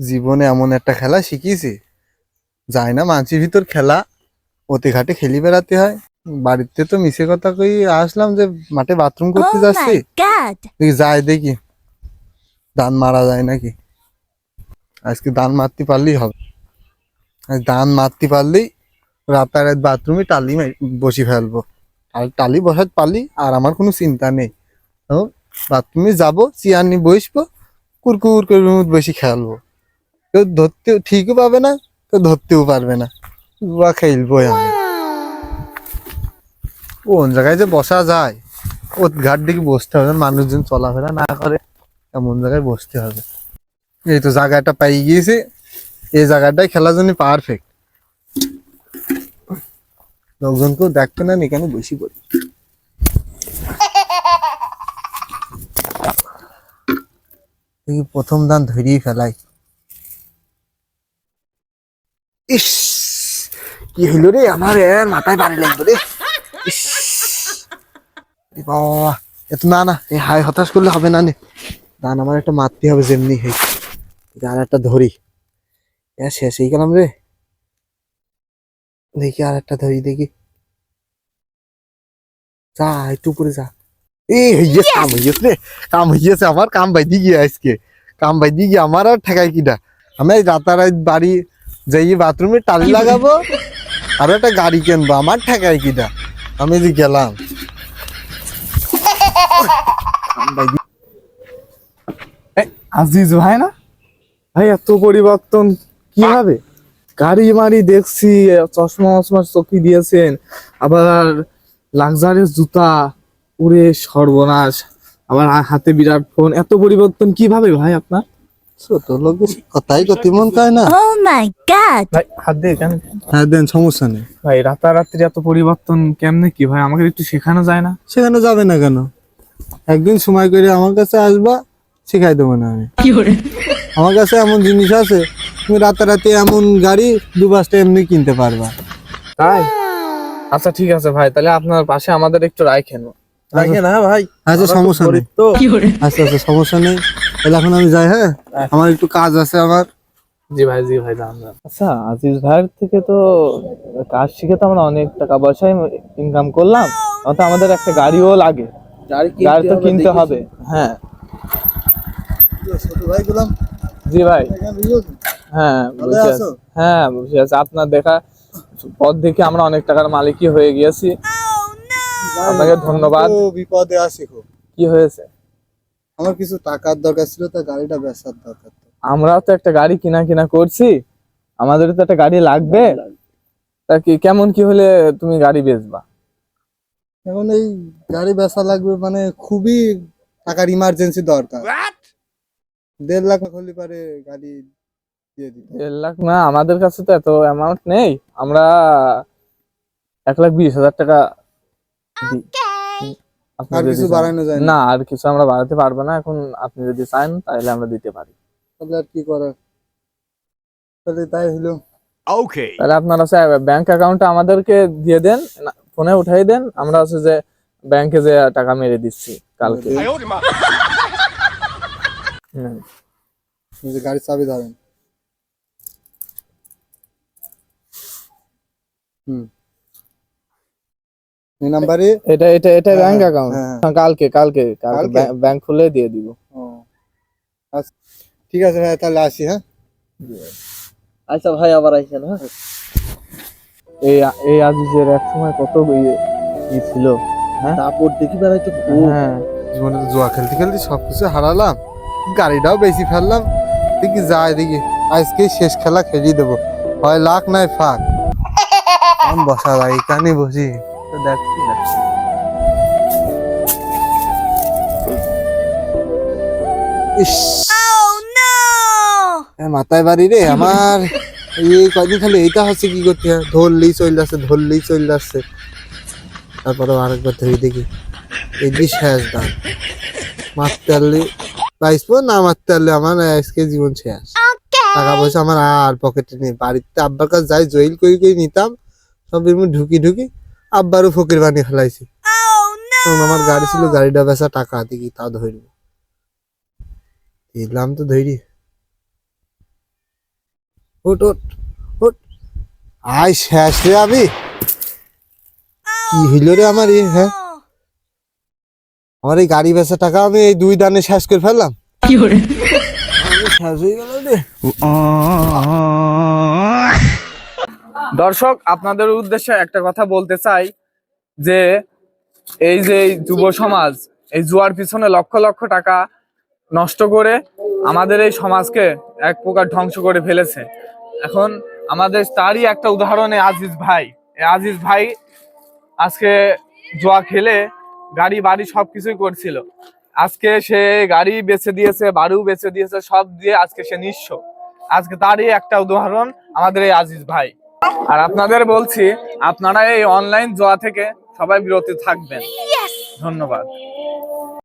জীবনে এমন একটা খেলা শিখিয়েছি যায় না মানসির ভিতর খেলা অতি ঘাটে খেলি বেড়াতে হয়। বাড়িতে তো মিশে কথা কই আসলাম যে মাঠে বাথরুম করতে Oh যাচ্ছি। দেখি যাই দেখি দান মারা যায় নাকি? আজকে দান মারতে পারলেই হবে। আজ দান মারতে পারলেই রাতারাত বাথরুমে টালি বসি ফেলব। আর টালি বসাতে পারলি আর আমার কোনো চিন্তা নেই। বাথরুমে যাব চেয়ার নিয়ে বসবো কুরকুর করে বসে খেলব। কেউ ধরতেও ঠিকও পাবে না, কেউ ধরতেও পারবে না। জুয়া খেলব আমি। কোন জায়গায় যে বসা যায় ও ঘাট দিকে বসতে হবে, মানুষজন চলাফেরা না করে, এমন জায়গায় বসতে হবে। এই তো জায়গাটা পাই গিয়েছে, এই জায়গাটাই খেলার জন্য পারফেক্ট লোকজনকেও দেখবে না, এখানে বসি পড়ি। প্রথম দান ধরিয়ে ফেলাই। ইস কি হইল রে আমার মাথায় বাড়ি লাগবে রে। ইস। বাবা এত না না এই হাই হতাশ করলে হবে না নে। দান আমার একটা মারতে হবে যেমনি এটা আর একটা ধরি। শেষ হয়ে গেলাম রে। দেখি আর একটা ধরি দেখি। যা একটু উপরে যা। এই কাম হইয়েছে রে। কাম হইয়েছে আমার কাম বাইদি গিয়ে আজকে। কাম বাইদি গিয়ে আমার আর ঠেকাই কিটা আমি রাতারাত বাড়ি যাই বাথরুমে টালি লাগাবো, আর একটা গাড়ি কিনবো, আমার ঠেকাই কিটা। আমি যে গেলাম। আজিজ ভাই না? ভাই, এত পরিবর্তন কীভাবে? গাড়ি মারি দেখছি চশমা মশমা চকি দিয়েছেন, আবার লাক্সারিয়াস জুতা উড়ে সর্বনাশ। আবার হাতে বিরাট ফোন এত পরিবর্তন কীভাবে ভাই আপনার? ছোট লোকের কথাই মন কয় না? Oh! ভাই হাত দিয়ে কেন? হ্যাঁ দেন সমস্যা নেই। ভাই রাতারাত্রি এত পরিবর্তন কেমনে কি ভাই? আমাকে একটু শেখানো যায় না? সেখানে যাবে না কেন? একদিন সময় করে আমার কাছে আসবা শিখাই দেবো না আমি। আমার কাছে এমন জিনিস আছে তুমি রাতারাতি এমন গাড়ি দু পাঁচটা এমনি কিনতে পারবা। তাই? আচ্ছা ঠিক আছে ভাই তাহলে আপনার পাশে আমাদের একটু রাখেন রাখেন হ্যাঁ ভাই। আচ্ছা সমস্যা নেই। আচ্ছা আচ্ছা সমস্যা নেই। তাহলে এখন আমি যাই হ্যাঁ? আমার একটু কাজ আছে আমার। জি ভাই জি ভাই যান। আচ্ছা আজিজ ভাইয়ের থেকে তো কাজ শিখে তো আমরা অনেক টাকা পয়সাই ইনকাম করলাম। তো আমাদের একটা গাড়িও লাগে। গাড়ি তো কিনতে হবে হ্যাঁ। ভাই গুলাম জি ভাই। হ্যাঁ বুঝে আছো? আছি। হ্যাঁ বুঝে আছে। আপনার দেখা পথ দেখে আমরা অনেক টাকার মালিকই হয়ে গিয়েছি। আপনাকে ধন্যবাদ। বিপদে আছি খুব। কি হয়েছে? আমার কিছু টাকার দরকার ছিল তা গাড়িটা বেচার দরকার তো। আমরাও তো একটা গাড়ি কিনা কিনা করছি আমাদের তো একটা গাড়ি লাগবে। তা কি কেমন কি হলে তুমি গাড়ি বেচবা? এখন এই গাড়ি বেচা লাগবে মানে খুবই টাকার ইমার্জেন্সি দরকার। দেড় লাখ হলে পারে গাড়ি দিয়ে দিতে। দেড় লাখ না আমাদের কাছে তো এত অ্যামাউন্ট নেই। আমরা এক লাখ বিশ হাজার টাকা দিই। আর কিছু বাড়ানো যায় না? আর কিছু আমরা বাড়াতে পারব না। এখন আপনি যদি চান তাহলে আমরা দিতে পারি। তাহলে আর কি করার? তাহলে তাই হলো। Okay. তাহলে আপনারা ব্যাংক অ্যাকাউন্টে আমাদেরকে দিয়ে দেন না, ফোনে উঠাই দেন। আমরা হচ্ছে যে ব্যাংকে যে টাকা মেরে দিচ্ছি কালকে। যে গাড়ির চাবি ধরেন। হুম। এই নাম্বারে? এটা এটা এটা ব্যাংক অ্যাকাউন্ট হ্যাঁ। কালকে কালকে কালকে? ব্যাংক- খুলে দিয়ে দিব। ও। আচ্ছা ঠিক আছে ভাই তাহলে আসি হ্যাঁ? আচ্ছা ভাই আবার আইছেন হ্যাঁ? এই এই আজিজের এক সময় কত ইয়ে ছিল হ্যাঁ? তারপর দেখি বেড়াইতে হ্যাঁ। জীবনে তো জুয়া খেলতে খেলতে সবকিছু হারালাম গাড়িটাও বেশি ফেললাম। দেখি যাই দেখি আজকে শেষ খেলা খেলিয়ে দেবো। হয় লাখ নাই ফাঁক। বসা ভাই কানে বসি। তো দেখ মাথায় বাড়ি রে আমার। এই কদিন খালি এইটা হচ্ছে কি করতে ধরলেই চলে যাচ্ছে ধরলেই চলে যাচ্ছে তারপরে আরেকবার ধরে দেখি। এই যে শেষ দান মারতে পারলে পাইসবো না মারতে পারলে আমার আজকে জীবন শেষ। টাকা পয়সা আমার আর পকেটে নেই। বাড়িতে আব্বার কাছে যাই জয়েল করে করে নিতাম সব এমনি ঢুকি ঢুকি আব্বারও ফকির বানিয়ে ফেলাইছি। Oh আমার গাড়ি ছিল গাড়িটা বেচা টাকা দেখি তাও ধরবো। দিলাম তো ধরি উঠ উঠ উঠ আয় শেষ রে আমি। কি হইল রে আমার হ্যাঁ? আমার এই গাড়ি বেচা টাকা আমি এই দুই দানে শেষ করে ফেললাম। আমি শেষ হয়ে গেল রে। দর্শক আপনাদের উদ্দেশ্যে একটা কথা বলতে চাই যে এই যে এই যুব সমাজ এই জুয়ার পিছনে লক্ষ লক্ষ টাকা নষ্ট করে আমাদের এই সমাজকে এক প্রকার ধ্বংস করে ফেলেছে। এখন আমাদের তারই একটা উদাহরণে আজিজ ভাই। আজিজ ভাই আজকে জোয়া খেলে গাড়ি বাড়ি সবকিছুই করছিল। আজকে সে গাড়ি বেছে দিয়েছে বাড়িও বেছে দিয়েছে সব দিয়ে আজকে সে নিঃস্ব। আজকে তারই একটা উদাহরণ আমাদের এই আজিজ ভাই। আর আপনাদের বলছি আপনারা এই অনলাইন জোয়া থেকে সবাই বিরতি থাকবেন। ধন্যবাদ।